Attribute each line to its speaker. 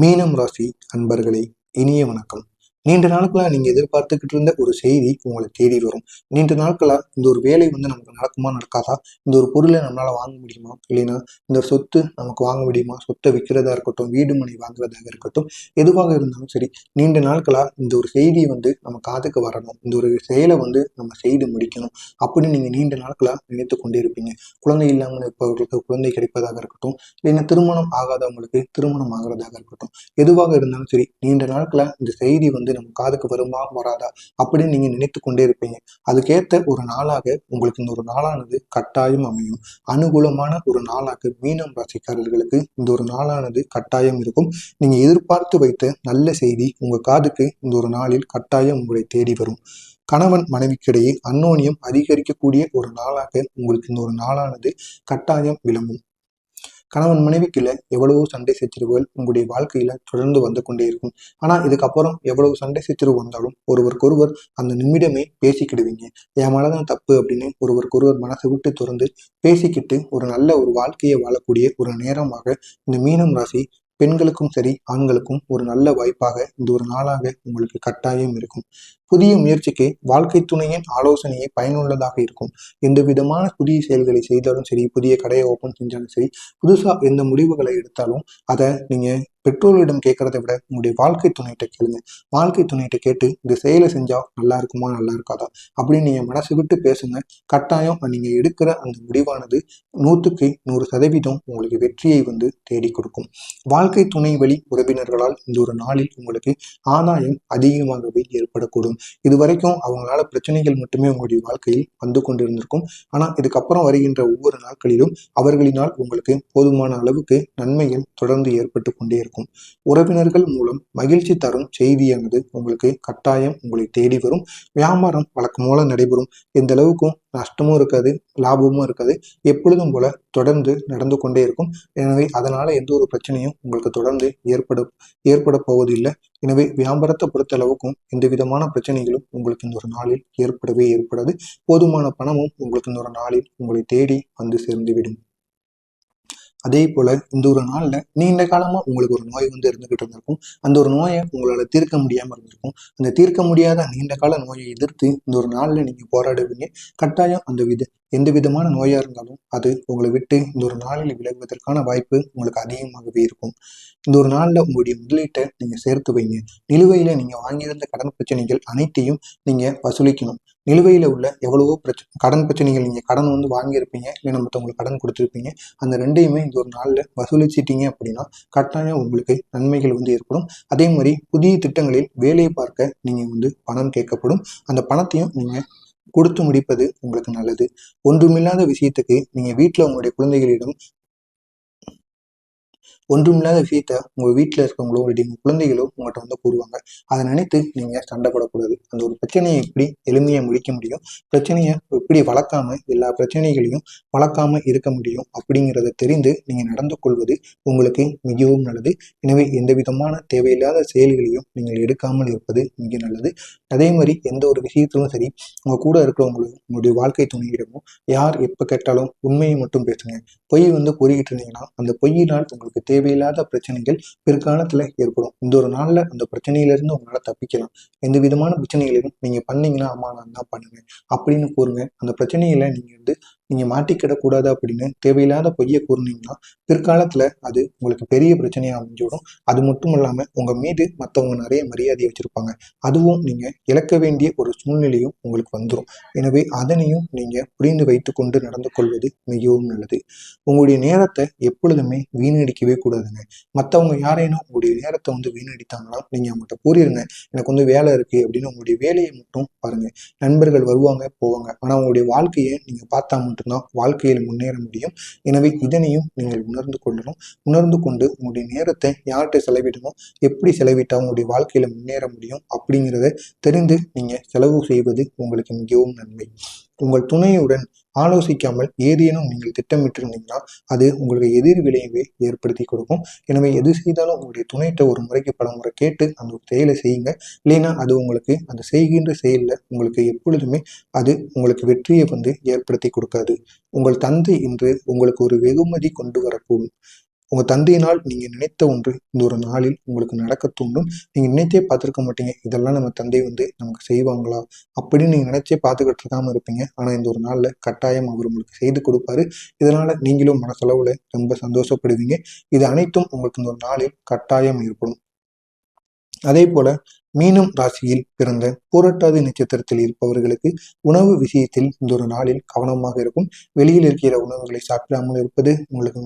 Speaker 1: மீனம் ராசி அன்பர்களே இனிய வணக்கம். நீண்ட நாட்களாக நீங்கள் எதிர்பார்த்துக்கிட்டு இருந்த ஒரு செய்தி உங்களை தேடி வரும். நீண்ட நாட்களாக இந்த ஒரு வேலை வந்து நமக்கு நடக்குமா நடக்காதா? இந்த ஒரு பொருளை நம்மளால் வாங்க முடியுமா? இல்லைன்னா இந்த சொத்து நமக்கு வாங்க முடியுமா? சொத்தை விற்கிறதா இருக்கட்டும் வீடு மனை வாங்குறதாக இருக்கட்டும் எதுவாக இருந்தாலும் சரி நீண்ட நாட்களாக இந்த ஒரு செய்தியை வந்து நம்ம காதுக்கு வரணும். இந்த ஒரு செயலை வந்து நம்ம செய்து முடிக்கணும். அப்படின்னு நீங்கள் நீண்ட நாட்களாக நினைத்து கொண்டே இருப்பீங்க. குழந்தை இல்லாமல் இருப்பவர்களுக்கு குழந்தை கிடைப்பதாக இருக்கட்டும் இல்லைன்னா திருமணம் ஆகாதவங்களுக்கு திருமணம் ஆகிறதாக இருக்கட்டும் எதுவாக இருந்தாலும் சரி நீண்ட நாட்களாக இந்த செய்தி வந்து இது நம்ம காதுக்கு வருமா வராதா? அப்படின்னு நீங்க நினைத்து கொண்டே இருப்பீங்க. அதுக்கேற்ற ஒரு நாளாக உங்களுக்கு இந்த ஒரு நாளானது கட்டாயம் அமையும். அனுகூலமான ஒரு நாளாக மீனம் ராசிக்காரர்களுக்கு இந்த ஒரு நாளானது கட்டாயம் இருக்கும். நீங்க எதிர்பார்த்து வைத்த நல்ல செய்தி உங்க காதுக்கு இந்த ஒரு நாளில் கட்டாயம் உங்களை தேடி வரும். கணவன் மனைவிக்கிடையே அன்னோனியம் அதிகரிக்கக்கூடிய ஒரு நாளாக உங்களுக்கு இந்த ஒரு நாளானது கட்டாயம் விளங்கும். கணவன் மனைவிக்குள்ள எவ்வளவோ சண்டை சச்சரவுகள் உங்களுடைய வாழ்க்கையில தொடர்ந்து வந்து கொண்டே இருக்கும். ஆனா இதுக்கப்புறம் எவ்வளவு சண்டை சச்சரவு வந்தாலும் ஒருவருக்கொருவர் அந்த நிமிடமே பேசிக்கிடுவீங்க. என் மனதான் தப்பு அப்படின்னு ஒருவருக்கொருவர் மனசை விட்டு திறந்து பேசிக்கிட்டு ஒரு நல்ல ஒரு வாழ்க்கையை வாழக்கூடிய ஒரு நேரமாக இந்த மீனம் ராசி பெண்களுக்கும் சரி ஆண்களுக்கும் ஒரு நல்ல வாய்ப்பாக இந்த ஒரு நாளாக உங்களுக்கு கட்டாயம் இருக்கும். புதிய முயற்சிக்கு வாழ்க்கை துணையின் ஆலோசனையை பயனுள்ளதாக இருக்கும். எந்த விதமான புதிய செயல்களை செய்தாலும் சரி புதிய கடையை ஓப்பன் செஞ்சாலும் சரி புதுசாக எந்த முடிவுகளை எடுத்தாலும் அதை நீங்கள் பெற்றோர்களிடம் கேட்கறத விட உங்களுடைய வாழ்க்கை துணையிட்ட கேளுங்க. வாழ்க்கை துணையிட்ட கேட்டு இந்த செயலை செஞ்சால் நல்லா இருக்குமா நல்லா இருக்காதா? அப்படின்னு நீங்கள் மனசு விட்டு பேசுங்க. கட்டாயம் நீங்கள் எடுக்கிற அந்த முடிவானது நூற்றுக்கு நூறு சதவீதம் உங்களுக்கு வெற்றியை வந்து தேடி கொடுக்கும். வாழ்க்கை துணை வழி உறவினர்களால் இந்த ஒரு நாளில் உங்களுக்கு ஆதாயம் அதிகமாகவே ஏற்படக்கூடும். இது வரைக்கும் அவங்களால பிரச்சனைகள் மட்டுமே உங்களுடைய வாழ்க்கையில் வந்து கொண்டிருந்திருக்கும். ஆனா இதுக்கப்புறம் வருகின்ற ஒவ்வொரு நாட்களிலும் அவர்களினால் உங்களுக்கு போதுமான அளவுக்கு நன்மைகள் தொடர்ந்து ஏற்பட்டு கொண்டே இருக்கும். உறவினர்கள் மூலம் மகிழ்ச்சி தரும் செய்தியானது உங்களுக்கு கட்டாயம் உங்களை தேடி வரும். வியாபாரம் வழக்கம் மூலம் நடைபெறும். எந்த அளவுக்கும் நஷ்டமும் இருக்காது லாபமும் இருக்காது. எப்பொழுதும் போல தொடர்ந்து நடந்து கொண்டே இருக்கும். எனவே அதனால எந்த ஒரு பிரச்சனையும் உங்களுக்கு தொடர்ந்து ஏற்பட ஏற்பட போவதில்லை. எனவே வியாபாரத்தை பொறுத்த அளவுக்கும் எந்த விதமான பிரச்சனைகளும் உங்களுக்கு இந்த ஒரு நாளில் ஏற்படவே ஏற்படாது. போதுமான பணமும் உங்களுக்கு இந்த ஒரு நாளில் உங்களை தேடி வந்து சேர்ந்துவிடும். அதே போல இந்த ஒரு நாள்ல நீண்ட காலமா உங்களுக்கு ஒரு நோய் வந்து இருந்துகிட்டு இருந்திருக்கும். அந்த ஒரு நோயை உங்களால தீர்க்க முடியாம இருந்திருக்கும். அந்த தீர்க்க முடியாத நீண்ட கால நோயை எதிர்த்து இந்த ஒரு நாள்ல நீங்க போராடுவீங்க. கட்டாயம் அந்த வித எந்த விதமான நோயா இருந்தாலும் அது உங்களை விட்டு இந்த ஒரு நாளில் விலகுவதற்கான வாய்ப்பு உங்களுக்கு அதிகமாகவே இருக்கும். இந்த ஒரு நாளில் உங்களுடைய முதலீட்டை நீங்க சேர்த்து வைங்க. நிலுவையில நீங்க வாங்கியிருந்த கடன் பிரச்சனைகள் அனைத்தையும் நீங்க வசூலிக்கணும். நிலுவையில் உள்ள எவ்வளவோ பிரச்சனை கடன் பிரச்சனைகள் நீங்க கடன் வந்து வாங்கியிருப்பீங்க இல்லை மற்றவங்களுக்கு கடன் கொடுத்துருப்பீங்க அந்த ரெண்டையுமே இந்த ஒரு நாள்ல வசூலிச்சிட்டீங்க அப்படின்னா கட்டாயம் உங்களுக்கு நன்மைகள் வந்து ஏற்படும். அதே மாதிரி புதிய திட்டங்களில் வேலையை பார்க்க நீங்கள் வந்து பணம் கேட்கப்படும். அந்த பணத்தையும் நீங்க கொடுத்து முடிப்பது உங்களுக்கு நல்லது. ஒன்றுமில்லாத விஷயத்துக்கு நீங்க வீட்டில் உங்களுடைய குழந்தைகளிடம் ஒன்றுமில்லாத விஷயத்த உங்கள் வீட்டில் இருக்கவங்களோ இல்லாட்டி உங்கள் குழந்தைகளோ உங்கள்கிட்ட வந்து கூறுவாங்க. அதை நினைத்து நீங்கள் சண்டைப்படக்கூடாது. அந்த ஒரு பிரச்சனையை எப்படி எளிமையாக முடிக்க முடியும் பிரச்சனையை எப்படி வளர்க்காம எல்லா பிரச்சனைகளையும் வளர்க்காம இருக்க முடியும் அப்படிங்கிறத தெரிந்து நீங்கள் நடந்து கொள்வது உங்களுக்கு மிகவும் நல்லது. எனவே எந்த விதமான தேவையில்லாத செயல்களையும் நீங்கள் எடுக்காமல் இருப்பது மிக நல்லது. அதே மாதிரி எந்த ஒரு விஷயத்திலும் சரி உங்க கூட இருக்கிறவங்களும் உங்களுடைய வாழ்க்கை துணையிடமும் யார் எப்போ கேட்டாலும் உண்மையை மட்டும் பேசுங்க. பொய் வந்து கூறிக்கிட்டு இருந்தீங்கன்னா அந்த பொய்யினால் உங்களுக்கு தேவையில்லாத பிரச்சனைகள் பிற்காலத்துல ஏற்படும். இந்த ஒரு நாள்ல அந்த பிரச்சனையிலிருந்து உங்களால தப்பிக்கலாம். எந்த விதமான பிரச்சனைகளையும் நீங்க பண்ணீங்கன்னா அம்மா நான் தான் பண்ணுவேன் அப்படின்னு கூறுங்க. அந்த பிரச்சனையில நீங்க வந்து நீங்கள் மாட்டிக்கிடக்கூடாது அப்படின்னு தேவையில்லாத பொய்யை கூறினீங்கன்னா பிற்காலத்தில் அது உங்களுக்கு பெரிய பிரச்சனையாக அமைஞ்சிடும். அது மட்டும் இல்லாமல் உங்கள் மீது மற்றவங்க நிறைய மரியாதை வச்சுருப்பாங்க. அதுவும் நீங்கள் இழக்க வேண்டிய ஒரு சூழ்நிலையும் உங்களுக்கு வந்துடும் எனவே அதனையும் நீங்கள் புரிந்து வைத்து கொண்டு நடந்து கொள்வது மிகவும் நல்லது. உங்களுடைய நேரத்தை எப்பொழுதுமே வீணடிக்கவே கூடாதுங்க. மற்றவங்க யாரேனும் உங்களுடைய நேரத்தை வந்து வீணடித்தாங்களா நீங்கள் அவங்கள்ட்ட கூறிடுங்க எனக்கு வந்து வேலை இருக்குது அப்படின்னு உங்களுடைய வேலையை மட்டும் பாருங்கள் நண்பர்கள் வருவாங்க போவாங்க. ஆனால் உங்களுடைய வாழ்க்கையை நீங்கள் பார்த்தா மட்டும்தான் வாழ்க்கையில் முன்னேற முடியும். எனவே இதனையும் நீங்கள் உணர்ந்து கொள்ளணும். உணர்ந்து கொண்டு உங்களுடைய நேரத்தை யார்கிட்ட செலவிடணும்? எப்படி செலவிட்டால் உங்களுடைய வாழ்க்கையில முன்னேற முடியும்? அப்படிங்கிறத தெரிந்து நீங்க செலவு செய்வது உங்களுக்கு மிகவும் நன்மை. உங்கள் துணையுடன் ஆலோசிக்காமல் ஏதேனும் நீங்கள் திட்டமிட்டிருந்தீங்கன்னா அது உங்களுக்கு எதிர் விளைவை ஏற்படுத்தி கொடுக்கும். எனவே எது செய்தாலும் உங்களுடைய துணையிட்ட ஒரு முறைக்கு பல முறை கேட்டு அந்த ஒரு செயலை செய்யுங்க. இல்லைன்னா அது உங்களுக்கு அந்த செய்கின்ற செயலில் உங்களுக்கு எப்பொழுதுமே அது உங்களுக்கு வெற்றியை வந்து ஏற்படுத்தி கொடுக்காது. உங்கள் தந்தை இன்று உங்களுக்கு ஒரு வெகுமதி கொண்டு வரக்கூடும் உங்கள் தந்தையினால் நீங்கள் நினைத்த ஒன்று இந்த ஒரு நாளில் உங்களுக்கு நடக்க தூண்டும் நீங்கள் நினைத்தே பார்த்துருக்க மாட்டீங்க. இதெல்லாம் நம்ம தந்தை வந்து நமக்கு செய்வாங்களா? அப்படின்னு நீங்கள் நினைச்சே பார்த்துக்கிட்டு இருக்காமல் இருப்பீங்க. ஆனால் இந்த ஒரு நாளில் கட்டாயம் அவர் உங்களுக்கு செய்து கொடுப்பாரு. இதனால் நீங்களும் மனசளவில் ரொம்ப சந்தோஷப்படுவீங்க. இது அனைத்தும் உங்களுக்கு இந்த ஒரு நாளில் கட்டாயம் ஏற்படும். அதே போல மீனம் ராசியில் பிறந்த பூரட்டாதி நட்சத்திரத்தில் இருப்பவர்களுக்கு உணவு விஷயத்தில் இந்த ஒரு நாளில் கவனமாக இருக்கும். வெளியில் இருக்கிற உணவுகளை சாப்பிடாமல் இருப்பது உங்களுக்கு